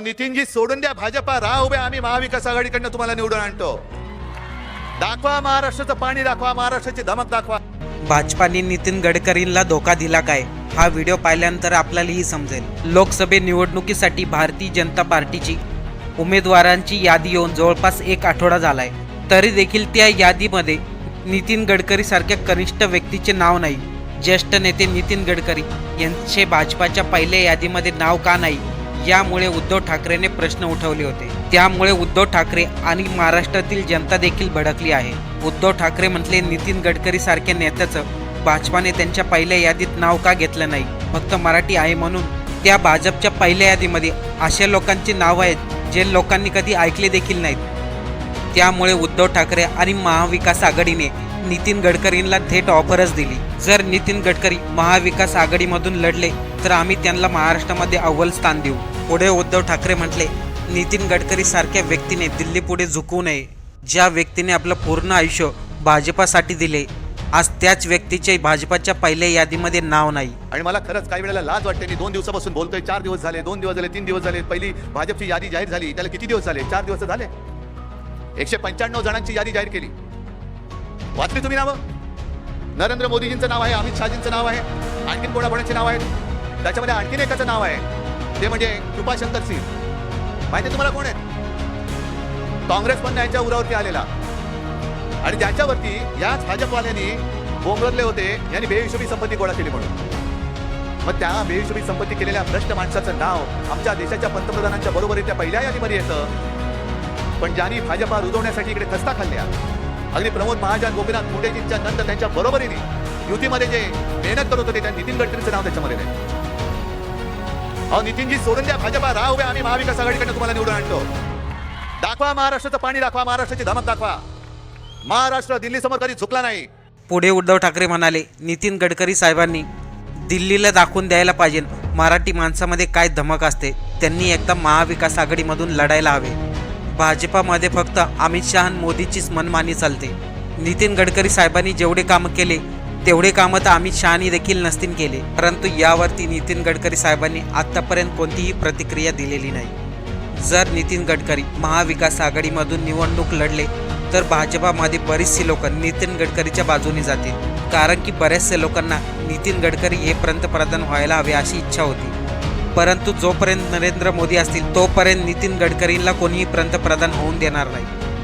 नितीनजी सोडून द्या भाजपा राह उभ्या आम्ही महाविकास आघाडीकडनं तुम्हाला निवडून आणतो. दाखवा महाराष्ट्राचं पाणी दाखवा महाराष्ट्राची धमक दाखवा. भाजपाने नितीन गडकरींना धोका दिला काय? हा व्हिडिओ पाहिल्यानंतर आपल्यालाही समजेल. लोकसभे निवडणुकीसाठी भारतीय जनता पार्टीची उमेदवारांची यादी येऊन जवळपास एक आठवडा झालाय. तरी देखील त्या यादीमध्ये नितीन गडकरी सारख्या कनिष्ठ व्यक्तीचे नाव नाही. ज्येष्ठ नेते नितीन गडकरी यांचे भाजपाच्या पहिल्या यादीमध्ये नाव का नाही? यामुळे उद्धव ठाकरेने प्रश्न उठवले होते. त्यामुळे उद्धव ठाकरे आणि महाराष्ट्रातील जनता देखील भडकली आहे. उद्धव ठाकरे म्हटले नितीन गडकरी सारख्या नेत्याचं भाजपाने त्यांच्या पहिल्या यादीत नाव का घेतलं नाही? फक्त मराठी आहे म्हणून त्या भाजपच्या पहिल्या यादीमध्ये अशा लोकांची नावं आहेत जे लोकांनी कधी ऐकले देखील नाहीत. त्यामुळे उद्धव ठाकरे आणि महाविकास आघाडीने नितीन गडकरींना थेट ऑफरच दिली. जर नितीन गडकरी महाविकास आघाडीमधून लढले तर आम्ही त्यांना महाराष्ट्रामध्ये अव्वल स्थान देऊ. पुढे उद्धव ठाकरे म्हटले नितीन गडकरी सारख्या व्यक्तीने दिल्ली पुढे झुकू नये. ज्या व्यक्तीने आपलं पूर्ण आयुष्य भाजपासाठी दिले आज त्याच व्यक्तीचे भाजपाच्या पहिल्या यादीमध्ये नाव नाही. आणि मला खरंच काही वेळेला लाज वाटते. मी दोन दिवसापासून बोलतोय. चार दिवस झाले दोन दिवस झाले तीन दिवस झाले. पहिली भाजपची यादी जाहीर झाली. त्याला किती दिवस झाले? चार दिवस झाले. एकशे पंच्याण्णव जणांची यादी जाहीर केली. वाचली तुम्ही नावं? नरेंद्र मोदीजींचं नाव आहे अमित शहाजींचं नाव आहे. आणखीन कोणाकोणाचे नाव आहेत? त्याच्यामध्ये आणखीन एकाचं नाव आहे. ते म्हणजे कृपाशंकर सिंह. माहिती आहे तुम्हाला कोण आहेत? काँग्रेस पण यांच्या उरावरती आलेला. आणि ज्याच्यावरती याच भाजपवाल्यांनी बोंगरले होते यांनी बेहिशोबी संपत्ती गोळा केली म्हणून. मग त्या बेहिशोबी संपत्ती केलेल्या भ्रष्ट माणसाचं नाव आमच्या देशाच्या पंतप्रधानांच्या बरोबरीच्या पहिल्या यादीमध्ये येतं. पण ज्यांनी भाजपा रुजवण्यासाठी इकडे खस्ता खाल्ल्या अगदी प्रमोद महाजन गोपीनाथ मुंडेजींच्या नंतर त्यांच्या बरोबरीने युतीमध्ये जे मेहनत करत होते त्या नितीन गडकरींचं नाव त्याच्यामध्ये नाही. अहो नितीनजी सोडून द्या भाजपा राह उभ्या आम्ही महाविकास आघाडीकडनं तुम्हाला निवडून आणतो. दाखवा महाराष्ट्राचं पाणी दाखवा महाराष्ट्राची धमक दाखवा. महाराष्ट्र दिल्ली समोर कधी झुकला नाही. पुढे उद्धव ठाकरे म्हणाले नितीन गडकरी साहेबांनी दिल्लीला दाखवून द्यायला पाहिजे. मराठी माणसामध्ये काय धमक असते त्यांनी एकदा महाविकास आघाडीमधून लढायला हवे. भाजपामध्ये फक्त अमित शहा आणि मोदीचीच मनमानी चालते. नितीन गडकरी साहेबांनी जेवढे कामं केले तेवढे कामं तर अमित शहानी देखील नसतील केले परंतु यावरती नितीन गडकरी साहेबांनी आत्तापर्यंत कोणतीही प्रतिक्रिया दिलेली नाही. जर नितीन गडकरी महाविकास आघाडीमधून निवडणूक लढले तर भाजपामध्ये बरीचशी लोक नितीन गडकरीच्या बाजूने जातील. कारण की बऱ्याचशा लोकांना नितीन गडकरी हे पंतप्रधान व्हायला हवे अशी इच्छा होती. परंतु जोपर्यंत नरेंद्र मोदी असतील तोपर्यंत नितीन गडकरींना कोणीही पंतप्रधान होऊन देणार नाही.